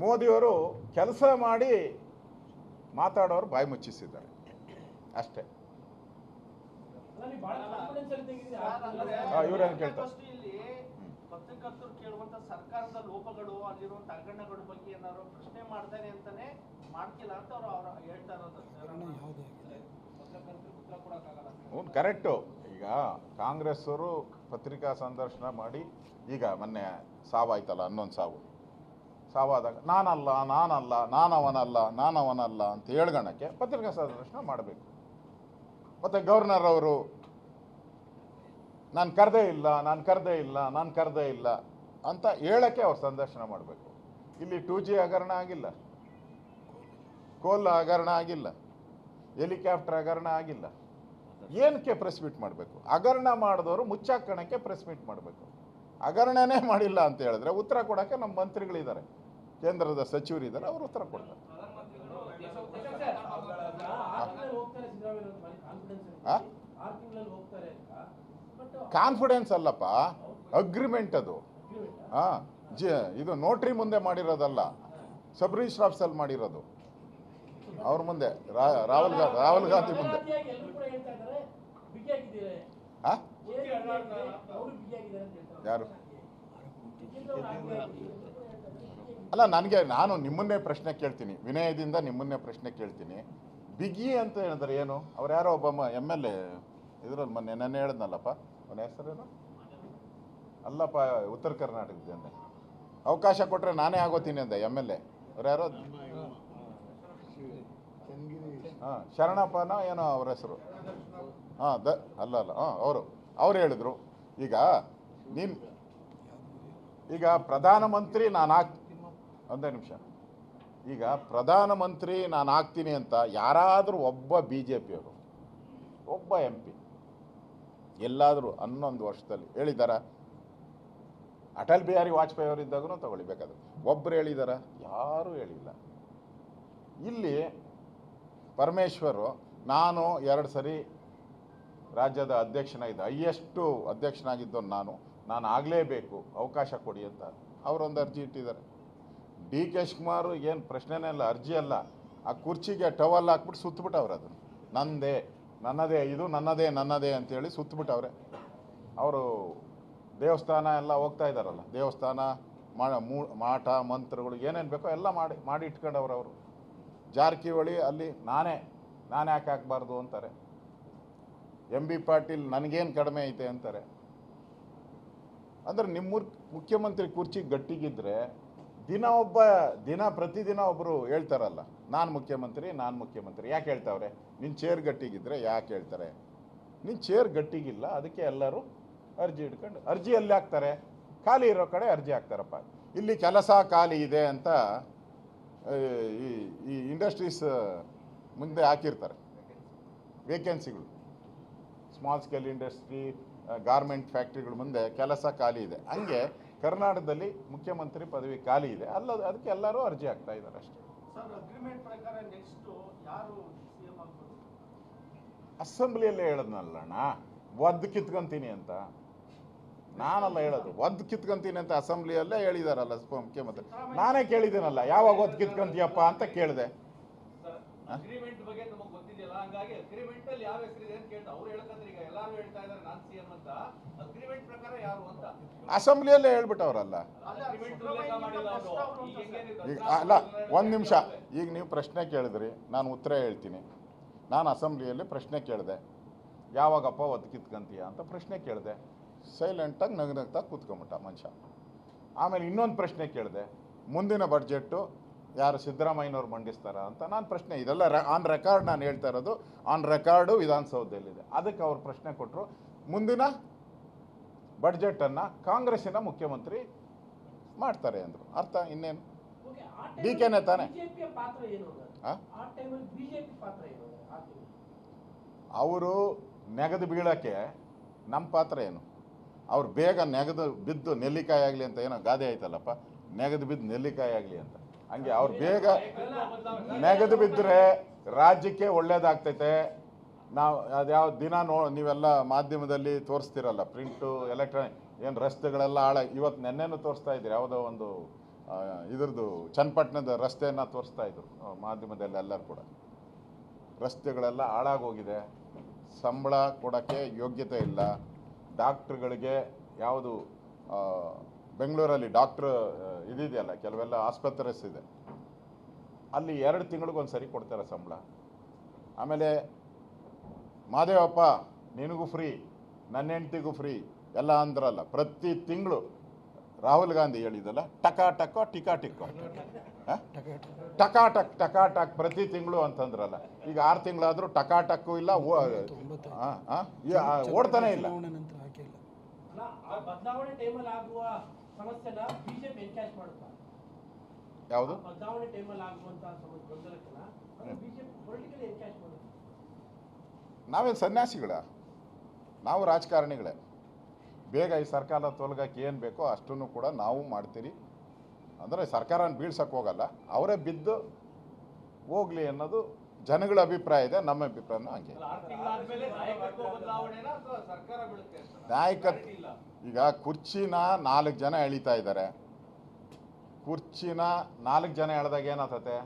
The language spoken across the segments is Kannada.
ಮೋದಿಯವರು ಕೆಲಸ ಮಾಡಿ ಮಾತಾಡೋರು ಬಾಯಿ ಮುಚ್ಚಿಸಿದ್ದಾರೆ. ಅಷ್ಟೇ. ಇವರೇನು ಕೇಳ್ತಾರೆ? ಪತ್ರಕರ್ತರು ಕೇಳುವಂತ ಸರ್ಕಾರದ ಅವ್ರು ಕರೆಕ್ಟು. ಈಗ ಕಾಂಗ್ರೆಸ್ ಅವರು ಪತ್ರಿಕಾ ಸಂದರ್ಶನ ಮಾಡಿ ಈಗ ಮೊನ್ನೆ ಸಾವಾಯ್ತಲ್ಲ, ಹನ್ನೊಂದು ಸಾವು. ಸಾವಾದಾಗ, ನಾನಲ್ಲ ನಾನಲ್ಲ, ನಾನವನಲ್ಲ ನಾನವನಲ್ಲ ಅಂತ ಹೇಳ್ಗಣಕ್ಕೆ ಪತ್ರಿಕಾ ಸಂದರ್ಶನ ಮಾಡಬೇಕು. ಮತ್ತು ಗವರ್ನರ್ ಅವರು, ನಾನು ಕರೆದೇ ಇಲ್ಲ, ನಾನು ಕರೆದೇ ಇಲ್ಲ, ನಾನು ಕರೆದೇ ಇಲ್ಲ ಅಂತ ಹೇಳಕ್ಕೆ ಅವ್ರು ಸಂದರ್ಶನ ಮಾಡಬೇಕು. ಇಲ್ಲಿ ಟೂ ಜಿ ಹಗರಣ ಆಗಿಲ್ಲ. ಕೋಲ್ ಹಗರಣ ಆಗಿಲ್ಲ. ಹೆಲಿಕಾಪ್ಟರ್ ಹಗರಣ ಆಗಿಲ್ಲ. ಏನಕ್ಕೆ ಪ್ರೆಸ್ ಮೀಟ್ ಮಾಡಬೇಕು? ಹಗರಣ ಮಾಡಿದವರು ಮುಚ್ಚಾಕಣಕ್ಕೆ ಪ್ರೆಸ್ ಮೀಟ್ ಮಾಡಬೇಕು. ಹಗರಣನೇ ಮಾಡಿಲ್ಲ ಅಂತ ಹೇಳಿದ್ರೆ ಉತ್ತರ ಕೊಡೋಕ್ಕೆ ನಮ್ಮ ಮಂತ್ರಿಗಳಿದ್ದಾರೆ. ಕೇಂದ್ರದ ಸಚಿವರಿದ್ದಾರೆ ಅವರು ಉತ್ತರ ಕೊಡ್ತಾರೆ? ಕಾನ್ಫಿಡೆನ್ಸ್ ಅಲ್ಲಪ್ಪ ಅಗ್ರಿಮೆಂಟ್ ಅದು. ಹಾಂ ಇದು ನೋಟ್ರಿ ಮುಂದೆ ಮಾಡಿರೋದಲ್ಲ ಸಬ್ ರಿಜಿಸ್ಟರ್ ಆಫೀಸಲ್ಲಿ ಮಾಡಿರೋದು. ಅವ್ರ ಮುಂದೆ ರಾಹುಲ್ ಗಾಂಧಿ ರಾಹುಲ್ ಗಾಂಧಿ ಮುಂದೆ? ಯಾರು? ಅಲ್ಲ, ನನಗೆ ನಾನು ನಿಮ್ಮನ್ನೇ ಪ್ರಶ್ನೆ ಕೇಳ್ತೀನಿ. ವಿನಯದಿಂದ ನಿಮ್ಮನ್ನೇ ಪ್ರಶ್ನೆ ಕೇಳ್ತೀನಿ. ಬಿಗಿ ಅಂತ ಹೇಳಿದ್ರೆ ಏನು? ಅವ್ರು ಯಾರೋ ಒಬ್ಬ ಎಂ ಎಲ್ ಎ ಇದ್ರಲ್ಲಿ ಮೊನ್ನೆ ನೆನ್ನೆ ಹೇಳಿದ್ನಲ್ಲಪ್ಪ. ಅವನ ಹೆಸರೇನು? ಅಲ್ಲಪ್ಪ, ಉತ್ತರ ಕರ್ನಾಟಕದಿಂದ. ಅವಕಾಶ ಕೊಟ್ಟರೆ ನಾನೇ ಆಗೋತೀನಿ ಅಂದೆ ಎಂ ಎಲ್ ಎ ಅವ್ರು ಯಾರೋ? ಹಾಂ, ಶರಣಪ್ಪನ ಏನೋ ಅವ್ರ ಹೆಸರು? ಹಾಂ, ದ, ಅಲ್ಲ ಅಲ್ಲ, ಹಾಂ, ಅವರು. ಅವ್ರು ಹೇಳಿದರು. ಈಗ ನೀನು, ಈಗ ಪ್ರಧಾನಮಂತ್ರಿ ನಾನು ಒಂದೇ ನಿಮಿಷ. ಈಗ ಪ್ರಧಾನಮಂತ್ರಿ ನಾನು ಆಗ್ತೀನಿ ಅಂತ ಯಾರಾದರೂ ಒಬ್ಬ ಬಿ ಜೆ ಪಿಯವರು ಒಬ್ಬ ಎಂ ಪಿ, ಎಲ್ಲಾದರೂ ಹನ್ನೊಂದು ವರ್ಷದಲ್ಲಿ ಹೇಳಿದ್ದಾರ ಅಟಲ್ ಬಿಹಾರಿ ವಾಜಪೇಯಿ ಅವರಿದ್ದಾಗೂ ತಗೊಳ್ಬೇಕಾದ್ರೆ ಒಬ್ಬರು ಹೇಳಿದಾರ, ಯಾರೂ ಹೇಳಿಲ್ಲ. ಇಲ್ಲಿ ಪರಮೇಶ್ವರು, ನಾನು ಎರಡು ಸರಿ ರಾಜ್ಯದ ಅಧ್ಯಕ್ಷನಾಗಿದ್ದೆ, ಹೈಯೆಸ್ಟು ಅಧ್ಯಕ್ಷನಾಗಿದ್ದವನು ನಾನು ನಾನು ಆಗಲೇಬೇಕು, ಅವಕಾಶ ಕೊಡಿ ಅಂತ. ಅವರೊಂದು ಅರ್ಜಿ ಇಟ್ಟಿದ್ದಾರೆ. ಡಿ ಕೆ ಶಿವಕುಮಾರ್ ಏನು ಪ್ರಶ್ನೆನೇ ಇಲ್ಲ, ಅರ್ಜಿ ಅಲ್ಲ. ಆ ಕುರ್ಚಿಗೆ ಟವಲ್ ಹಾಕ್ಬಿಟ್ಟು ಸುತ್ತಬಿಟ್ಟವ್ರೆ ಅದನ್ನು ನನ್ನದೇ ನನ್ನದೇ ಇದು, ನನ್ನದೇ ನನ್ನದೇ ಅಂತೇಳಿ ಸುತ್ತಬಿಟ್ಟವ್ರೆ ಅವರು ದೇವಸ್ಥಾನ ಎಲ್ಲ ಹೋಗ್ತಾ ಇದ್ದಾರಲ್ಲ, ದೇವಸ್ಥಾನ, ಮಾ- ಮಾಟ ಮಂತ್ರಗಳು ಏನೇನು ಬೇಕೋ ಎಲ್ಲ ಮಾಡಿ ಮಾಡಿ ಇಟ್ಕೊಂಡವ್ರು ಅವರು. ಜಾರಕಿಹೊಳಿ ಅಲ್ಲಿ ನಾನೇ, ನಾನು ಯಾಕೆ ಹಾಕ್ಬಾರ್ದು ಅಂತಾರೆ. ಎಂ ಬಿ ಪಾಟೀಲ್ ನನಗೇನು ಕಡಿಮೆ ಐತೆ ಅಂತಾರೆ. ಅಂದರೆ ನಿಮ್ಮೂರು ಮುಖ್ಯಮಂತ್ರಿ ಕುರ್ಚಿ ಗಟ್ಟಿಗಿದ್ರೆ ದಿನ ಒಬ್ಬ, ದಿನ ಪ್ರತಿದಿನ ಒಬ್ಬರು ಹೇಳ್ತಾರಲ್ಲ, ನಾನು ಮುಖ್ಯಮಂತ್ರಿ ನಾನು ಮುಖ್ಯಮಂತ್ರಿ, ಯಾಕೆ ಹೇಳ್ತಾವ್ರೆ? ನಿನ್ನ ಚೇರ್ ಗಟ್ಟಿಗಿದ್ರೆ ಯಾಕೆ ಹೇಳ್ತಾರೆ? ನಿನ್ನ ಚೇರ್ ಗಟ್ಟಿಗಿಲ್ಲ, ಅದಕ್ಕೆ ಎಲ್ಲರೂ ಅರ್ಜಿ ಇಟ್ಕೊಂಡು, ಅರ್ಜಿ ಎಲ್ಲಿ ಹಾಕ್ತಾರೆ? ಖಾಲಿ ಇರೋ ಕಡೆ ಅರ್ಜಿ ಹಾಕ್ತಾರಪ್ಪ. ಇಲ್ಲಿ ಕೆಲಸ ಖಾಲಿ ಇದೆ ಅಂತ ಈ ಈ ಇಂಡಸ್ಟ್ರೀಸ್ ಮುಂದೆ ಹಾಕಿರ್ತಾರೆ. ವೇಕೆನ್ಸಿಗಳು ಸ್ಮಾಲ್ ಸ್ಕೇಲ್ ಇಂಡಸ್ಟ್ರಿ ಗಾರ್ಮೆಂಟ್ ಫ್ಯಾಕ್ಟ್ರಿಗಳ ಮುಂದೆ ಕೆಲಸ ಖಾಲಿ ಇದೆ. ಹಂಗೆ ಕರ್ನಾಟಕದಲ್ಲಿ ಮುಖ್ಯಮಂತ್ರಿ ಪದವಿ ಖಾಲಿ ಇದೆ. ಅಲ್ಲ ಅದಕ್ಕೆ ಎಲ್ಲರೂ ಅರ್ಜಿ ಹಾಕ್ತಾ ಇದ್ದಾರೆ ಅಷ್ಟೇ. ಅಸೆಂಬ್ಲಿಯಲ್ಲೇ ಹೇಳದ್ನಲ್ಲಣ್ಣ ಒದ್ದು ಕಿತ್ಕೊಂತೀನಿ ಅಂತ. ನಾನಲ್ಲ ಹೇಳೋದು ಒದ್ದು ಕಿತ್ಕೊಂತೀನಿ ಅಂತ ಅಸೆಂಬ್ಲಿಯಲ್ಲೇ ಹೇಳಿದಾರಲ್ಲ ಮುಖ್ಯಮಂತ್ರಿ. ನಾನೇ ಕೇಳಿದ್ದೀನಲ್ಲ ಯಾವಾಗ ಒದ್ದು ಕಿತ್ಕೊಂತೀಯಪ್ಪ ಅಂತ ಕೇಳಿದೆ. ಅಗ್ರಿಮೆಂಟ್ ಬಗ್ಗೆ ನಮಗೆ ಗೊತ್ತಿದೆಯಲ್ಲ ಹಂಗಾಗಿ ಅಗ್ರಿಮೆಂಟ್ ಅಲ್ಲಿ ಯಾವ ಹೆಸರಿದೆ ಅಂತ ಕೇಳ್ತಾ ಅವ್ರು ಹೇಳ್ಕಂದ್ರೆ ಈಗ ಎಲ್ಲಾರು ಹೇಳ್ತಾ ಇದಾರೆ ನಾನ್ ಸಿಎಂ ಅಂತ ಅಗ್ರಿಮೆಂಟ್ ಪ್ರಕಾರ ಯಾರು ಅಂತ. ಅಸೆಂಬ್ಲಿಯಲ್ಲೇ ಹೇಳ್ಬಿಟ್ಟವ್ರಲ್ಲ. ಈಗ, ಅಲ್ಲ, ಒಂದು ನಿಮಿಷ. ಈಗ ನೀವು ಪ್ರಶ್ನೆ ಕೇಳಿದ್ರಿ, ನಾನು ಉತ್ತರ ಹೇಳ್ತೀನಿ. ನಾನು ಅಸೆಂಬ್ಲಿಯಲ್ಲಿ ಪ್ರಶ್ನೆ ಕೇಳಿದೆ. ಯಾವಾಗಪ್ಪ ಒತ್ತು ಕಿತ್ಕೊಂತೀಯ ಅಂತ ಪ್ರಶ್ನೆ ಕೇಳಿದೆ. ಸೈಲೆಂಟಾಗಿ ನಗು ನಗ್ತಾ ಕೂತ್ಕೊಂಬಿಟ್ಟ ಮನುಷ್ಯ. ಆಮೇಲೆ ಇನ್ನೊಂದು ಪ್ರಶ್ನೆ ಕೇಳಿದೆ. ಮುಂದಿನ ಬಡ್ಜೆಟ್ಟು ಯಾರು ಸಿದ್ದರಾಮಯ್ಯನವ್ರು ಮಂಡಿಸ್ತಾರ ಅಂತ ನಾನು ಪ್ರಶ್ನೆ, ಇದೆಲ್ಲ ಆನ್ ರೆಕಾರ್ಡ್ ನಾನು ಹೇಳ್ತಾ ಇರೋದು ಆನ್ ರೆಕಾರ್ಡು ವಿಧಾನಸೌಧದಲ್ಲಿದೆ. ಅದಕ್ಕೆ ಅವ್ರು ಪ್ರಶ್ನೆ ಕೊಟ್ಟರು ಮುಂದಿನ ಬಡ್ಜೆಟನ್ನು ಕಾಂಗ್ರೆಸ್ಸಿನ ಮುಖ್ಯಮಂತ್ರಿ ಮಾಡ್ತಾರೆ ಅಂದರು ಅರ್ಥ ಇನ್ನೇನು ಡಿ ನೇ ತಾನೆ? ಅವರು ನೆಗೆದು ಬೀಳೋಕ್ಕೆ ನಮ್ಮ ಪಾತ್ರ ಏನು ಅವ್ರು ಬೇಗ ನೆಗೆದು ಬಿದ್ದು ನೆಲ್ಲಿಕಾಯಿ ಆಗಲಿ ಅಂತ ಏನೋ ಗಾದೆ ಆಯ್ತಲ್ಲಪ್ಪ ನೆಗೆದು ಬಿದ್ದು ನೆಲ್ಲಿಕಾಯಿ ಆಗಲಿ ಅಂತ ಹಂಗೆ ಅವ್ರು ಬೇಗ ನೆಗೆದು ಬಿದ್ದರೆ ರಾಜ್ಯಕ್ಕೆ ಒಳ್ಳೇದಾಗ್ತೈತೆ ನಾವು ಅದ್ಯಾವ ದಿನ ನೋ, ನೀವೆಲ್ಲ ಮಾಧ್ಯಮದಲ್ಲಿ ತೋರಿಸ್ತಿರಲ್ಲ, ಪ್ರಿಂಟು, ಎಲೆಕ್ಟ್ರಾನಿಕ್, ಏನು ರಸ್ತೆಗಳೆಲ್ಲ ಹಾಳ ಇವತ್ತು ನೆನ್ನೆನೂ ತೋರಿಸ್ತಾ ಇದ್ದೀರಿ, ಯಾವುದೋ ಒಂದು ಇದ್ರದ್ದು ಚನ್ನಪಟ್ಟಣದ ರಸ್ತೆಯನ್ನು ತೋರಿಸ್ತಾ ಇದ್ರು ಮಾಧ್ಯಮದಲ್ಲಿ ಎಲ್ಲರೂ ಕೂಡ. ರಸ್ತೆಗಳೆಲ್ಲ ಹಾಳಾಗೋಗಿದೆ ಸಂಬಳ ಕೊಡೋಕ್ಕೆ ಯೋಗ್ಯತೆ ಇಲ್ಲ, ಡಾಕ್ಟ್ರುಗಳಿಗೆ ಯಾವುದು ಬೆಂಗಳೂರಲ್ಲಿ ಡಾಕ್ಟ್ರ್ ಇದಿದೆಯಲ್ಲ, ಕೆಲವೆಲ್ಲ ಆಸ್ಪತ್ರೆಸ್ ಇದೆ. ಅಲ್ಲಿ ಎರಡು ತಿಂಗಳಿಗೊಂದು ಸರಿ ಕೊಡ್ತಾರೆ ಸಂಬಳ. ಆಮೇಲೆ ಮಾದೇವಪ್ಪ ನಿನಗೂ ಫ್ರೀ ನನ್ನ ಹೆಂಡ್ತಿಗೂ ಫ್ರೀ ಎಲ್ಲ ಅಂದ್ರಲ್ಲ. ಪ್ರತಿ ತಿಂಗಳು ರಾಹುಲ್ ಗಾಂಧಿ ಹೇಳಿದಲ್ಲ ಟಕಾ ಟಕ ಟಿಕಾ ಟಿಕ್ಕೋ? ಟಕಾ ಟಕ್ ಟಕಾ ಟಕ್ ಪ್ರತಿ ತಿಂಗಳು ಅಂತಂದ್ರಲ್ಲ. ಈಗ ಆರು ತಿಂಗಳಾದರೂ ಟಕಾ ಟಕ್ಕು ಇಲ್ಲ ಓಡ್ತಾನೆ ಇಲ್ಲ. ಅಲ್ಲ ನಾವೇನು ಸನ್ಯಾಸಿಗಳ? ನಾವು ರಾಜಕಾರಣಿಗಳೇ. ಬೇಗ ಈ ಸರ್ಕಾರ ತೊಲಗಕ್ಕೆ ಏನು ಬೇಕೋ ಅಷ್ಟನ್ನು ಕೂಡ ನಾವು ಮಾಡ್ತೀರಿ. ಅಂದರೆ ಸರ್ಕಾರನ ಬೀಳ್ಸಕ್ಕೆ ಹೋಗಲ್ಲ. ಅವರೇ ಬಿದ್ದು ಹೋಗ್ಲಿ ಅನ್ನೋದು ಜನಗಳ ಅಭಿಪ್ರಾಯ ಇದೆ ನಮ್ಮ ಅಭಿಪ್ರಾಯನೂ ಹಂಗೆ. ನಾಯಕತ್ವ ಈಗ ಕುರ್ಚಿನ ನಾಲ್ಕು ಜನ ಎಳಿತಾ ಇದ್ದಾರೆ. ಕುರ್ಚಿನ ನಾಲ್ಕು ಜನ ಎಳೆದಾಗ ಏನಾಗ್ತತೆ?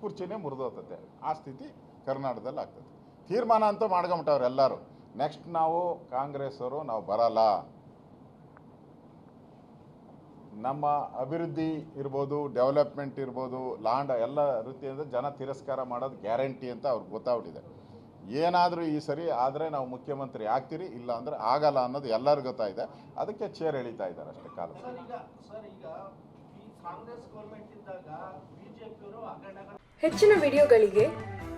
ಕುರ್ಚಿನೇ ಮುರಿದೋತತೆ ಆ ಸ್ಥಿತಿ ಕರ್ನಾಟಕದಲ್ಲಿ ಆಗ್ತದೆ. ತೀರ್ಮಾನ ಅಂತೂ ಮಾಡ್ಕೊಂಬಿಟ್ಟವ್ರು ಎಲ್ಲರೂ. ನೆಕ್ಸ್ಟ್ ನಾವು ಕಾಂಗ್ರೆಸ್ಸವರು ನಾವು ಬರಲ್ಲ. ನಮ್ಮ ಅಭಿವೃದ್ಧಿ ಇರ್ಬೋದು ಡೆವಲಪ್ಮೆಂಟ್ ಇರ್ಬೋದು ಲ್ಯಾಂಡ್ ಎಲ್ಲ ರೀತಿಯಿಂದ ಜನ ತಿರಸ್ಕಾರ ಮಾಡೋದು ಗ್ಯಾರಂಟಿ ಅಂತ ಅವ್ರಿಗೆ ಗೊತ್ತಾಗ್ಬಿಟ್ಟಿದೆ. ಏನಾದರೂ ಈ ಸರಿ ಆದರೆ ನಾವು ಮುಖ್ಯಮಂತ್ರಿ ಆಗ್ತೀರಿ ಇಲ್ಲ ಅಂದರೆ ಆಗಲ್ಲ ಅನ್ನೋದು ಎಲ್ಲರಿಗೂ ಗೊತ್ತಾಯಿದೆ ಅದಕ್ಕೆ ಚೇರ್ ಎಳಿತಾ ಇದ್ದಾರೆ ಅಷ್ಟೇ ಕಾಲ ಸರ್ ಈಗ ಸರ್ ಈಗ ಈ ಕಾಂಗ್ರೆಸ್ ಗೌರ್ಮೆಂಟ್ ಇದ್ದಾಗ ಬಿಜೆಪಿಯವರು ಹಗರಣಗಳ ಹೆಚ್ಚಿನ ವಿಡಿಯೋಗಳಿಗೆ